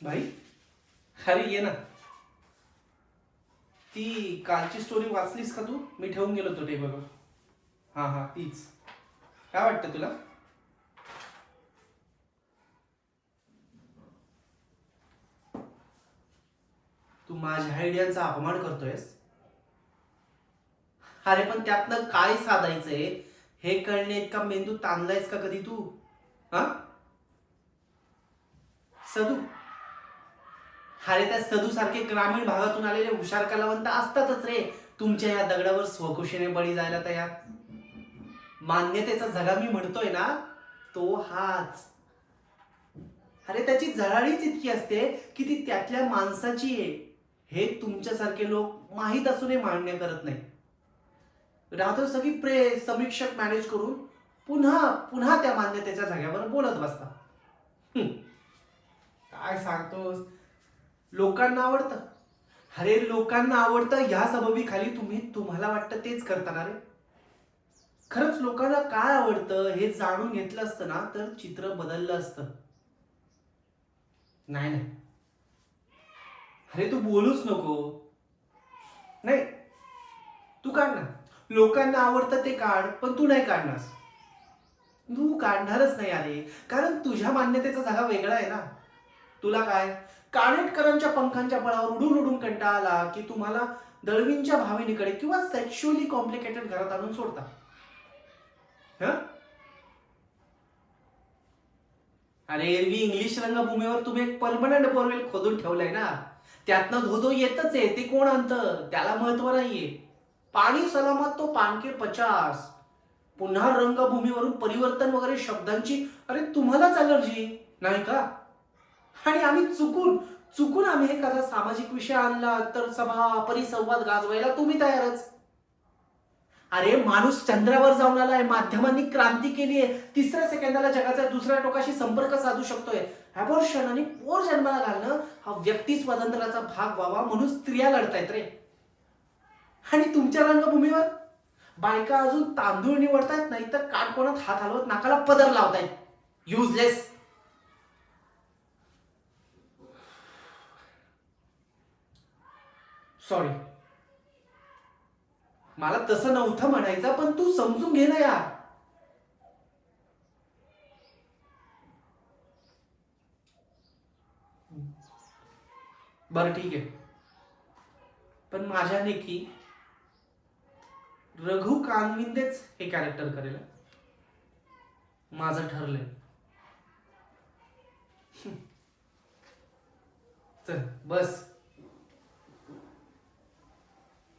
भाई अरे ये ना. ती कालची स्टोरी वाचलीस का तू? मी ठेवून गेलो होतो टेबलवर हा हा तीच. काय वाटतं तुला? तू माझ्या आयडियांचा अपमान करतोयस? अरे पण त्यातनं काय साधायचंय? हे कळणे इतका मेंदू ताणलायस का कधी तू? हा? सदू. अरे त्या सदू सारखे ग्रामीण भागातून आलेले हुशार कलावंत असतातच रे. तुमच्या या दगडावर स्वकुशीने बळी जायला तयार. मान्यतेचा झगा मी म्हणतोय ना तो हाच. अरे त्याची झळाळीच इतकी असते की ती त्यातल्या माणसाची आहे. हे तुमच्यासारखे लोक माहीत असूनही मान्य करत नाही राहतो सगळी प्रेस समीक्षक मॅनेज करून पुन्हा पुन्हा त्या मान्यतेच्या जाग्यावर बोलत बसता. काय सांगतोस? लोकांना आवडतं. अरे लोकांना आवडतं ह्या सबबी खाली तुम्ही तुम्हाला वाटतं तेच करताना रे? खरंच लोकांना काय आवडतं हे जाणून घेतलं असतं ना तर चित्र बदललं असतं. नाही नाही. अरे तू बोलूच नको. नाही. तू काढ ना. लोकांना आवडतं ते काढ पण तू नाही काढणार तू काढणारच नाही अरे कारण तुझ्या मान्यतेचा जागा वेगळा आहे ना. तुला काय? कानेटकरांच्या पंखांच्या बळावर उडून उडून कंटाळा आला की तुम्हाला दळवींच्या भाविनीकडे किंवा सेक्शुअली कॉम्प्लिकेटेड घरात आणून सोडता. हं? अरे एरवी इंग्लिश रंगभूमीवर तुम्ही एक परमनंट बोरवेल खोदून ठेवलंय ना. त्यातनं धोधो येतच आहे. ते कोण आणतं? त्याला महत्त्व नाहीये. पाणी सलामत तो पानके पचास. पुन्हा रंगभूमीवरून परिवर्तन वगैरे शब्दांची अरे तुम्हालाच अलर्जी नाही का? आणि आम्ही चुकून चुकून आम्ही एखादा सामाजिक विषय आणला तर सभा परिसंवाद गाजवायला तुम्ही तयारच. अरे माणूस चंद्रावर जाऊन आलाय माध्यमांनी क्रांती केली आहे तिसऱ्या सेकंदाला जगाचा दुसऱ्या टोकाशी संपर्क साधू शकतोय. अबॉर्शन आणि पोर जन्माला घालणं हा व्यक्ती स्वातंत्र्याचा भाग व्हावा म्हणून स्त्रिया लढतायत रे. आणि तुमच्या रंगभूमीवर? बायका अजून तांदूळ निवडतायत नाही तर काटकोणात हात हलवत नाकाला पदर लावतायत. युजलेस सॉरी मला तसं नव्हतं म्हणायचं पण तू समजून घे ना यार. बरं ठीक आहे. पण माझ्या की रघु कानविंदेच हे कॅरेक्टर करेल. माझं ठरलंय. चल बस.